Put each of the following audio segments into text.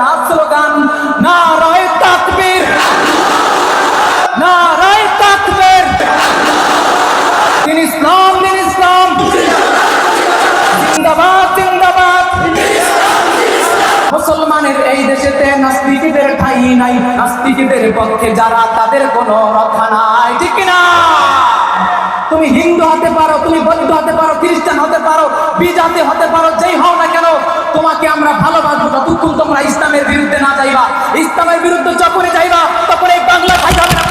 না স্লোগান, না রায় তাকবীর, না রায় তাকবীর। দিন ইসলাম দিন ইসলাম। জিন্দাবাদ জিন্দাবাদ। মুসলমানের এই দেশেতে নাস্তিকদের ঠাই নাই। নাস্তিকদের পক্ষে যারা, তাদের কোনো রক্ষা নাই। ঠিক না তুমি হিন্দু হতে পারো, তুমি বৌদ্ধ হতে পারো, খ্রিস্টান হতে পারো, বিজাতি হতে পারো, যেই হও না কেন, তোমাকে আমরা ভালো যতক্ষণ তোমরা ইসলামের বিরুদ্ধে না যাইবা, ইসলামের বিরুদ্ধে যখনই যাইবা তখন এই বাংলা যাবে না।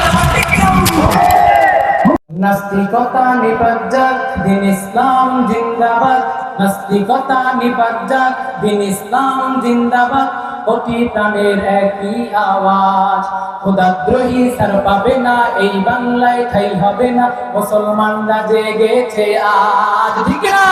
নাস্তিকতা দিন ইসলাম জিন্দাবাদ। নাস্তিকতা দিন ইসলাম জিন্দাবাদ। কোটি প্রাণের একই আওয়াজ। খোদাদ্রোহী পাবে না, এই বাংলায় ঠাই হবে না। মুসলমানরা জেগেছে আজ। ঠিক না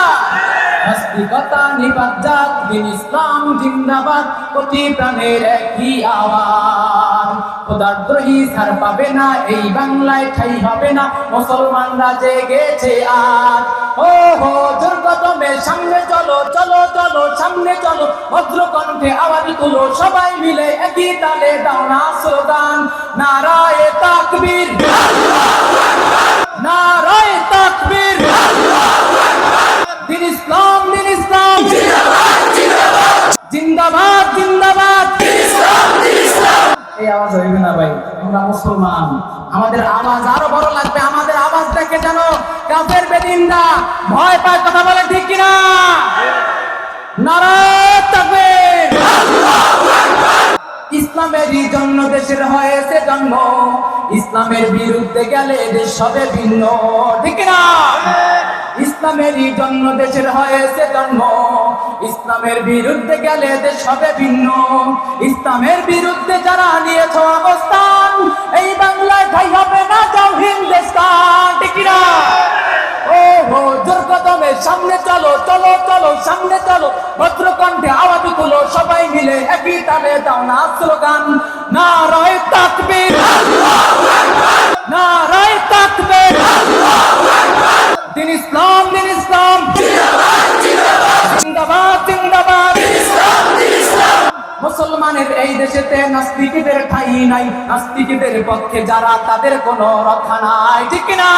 নাস্তিকতা নিপাজ্জাক দিন ইসলাম জিন্দাবাদ কোটি প্রাণের একই আওয়াজ। খোদাদ্রোহী ছাড় পাবে না, এই বাংলায় ঠাই হবে না, মুসলমানরা জেগেছে আজ। ও হো দুর্গতমে, সামনে চলো চলো চলো, সামনে চলো ভদ্র কণ্ঠে আওয়াজ তুলো, সবাই মিলে একই তালে দাও না স্লোগান। নারায়ে তাকবীর। নারায়ে তাকবীর দিন ইসলাম দিন ইসলাম জিন্দাবাদ জিন্দাবাদ। এই আওয়াজ হইবে না ভাই আমরা মুসলমান। আমাদের আওয়াজ আরও বড় লাগবে আমাদের আওয়াজ দেখে যেন কাফের বেদিনরা ভয় পায় কথা বলে ঠিক কিনা? তাকবীর। ইসলামেরই জন্য দেশের হয়েছে জন্ম। ইসলামের বিরুদ্ধে গেলে দেশ হবে ভিন্ন ঠিক না ইসলামেরই জন্য দেশের হয়েছে জন্ম। ইসলামের বিরুদ্ধে গেলে দেশ হবে ভিন্ন। ইসলামের বিরুদ্ধে যারা নিয়েছ অবস্থান, এই বাংলায় ঠাই হবে না যাও হিন্দুস্তান। সামনে চলো চলো চলো, সামনে চলো। ভদ্র কণ্ঠে আওয়াজ তুলো, সবাই মিলে একই তালে দাও না স্লোগান। না রয় তাকবীর না রয় তাকবীর দিন ইসলাম দিন ইসলাম জিন্দাবাদ জিন্দাবাদ এই দেশেতে নাস্তিকদের ঠাই নাই। নাস্তিকদের পক্ষে যারা, তাদের কোনো নাই। ঠিক না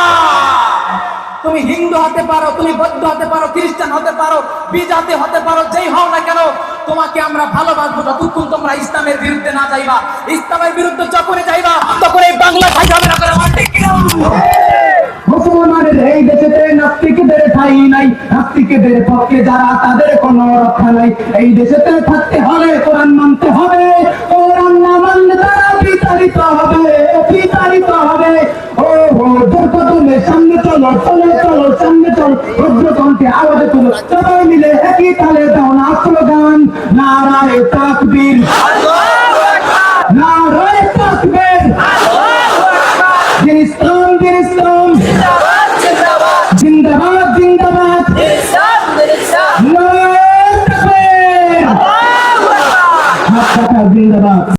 তুমি হিন্দু হতে পারো, তুমি বৌদ্ধ হতে পারো, খ্রিস্টান হতে পারো, বিজাতি হতে পারো, যেই হও না কেন, তোমাকে আমরা ভালোবাসবো যতক্ষণ তোমরা ইসলামের বিরুদ্ধে না যাইবা। ইসলামের বিরুদ্ধে যখনই যাইবা তখন এই বাংলা হবে না করে নাস্তিকদের পক্ষে যারা তাদের কোনো রক্ষা নাই। এই দেশেতে থাকতে হলে কোরআন মানতে হবে কোরআন না মানলে তারা বিতাড়িত হবে বিতাড়িত হবে। ও ও দুর্গতমে সামনে চলো চলো চলো সামনে চলো ভদ্র কণ্ঠে আওয়াজে তুলো। সবাই মিলে একই তালে দাও না স্লোগান। নারায় তাকবীর। নারায় তাকবীর।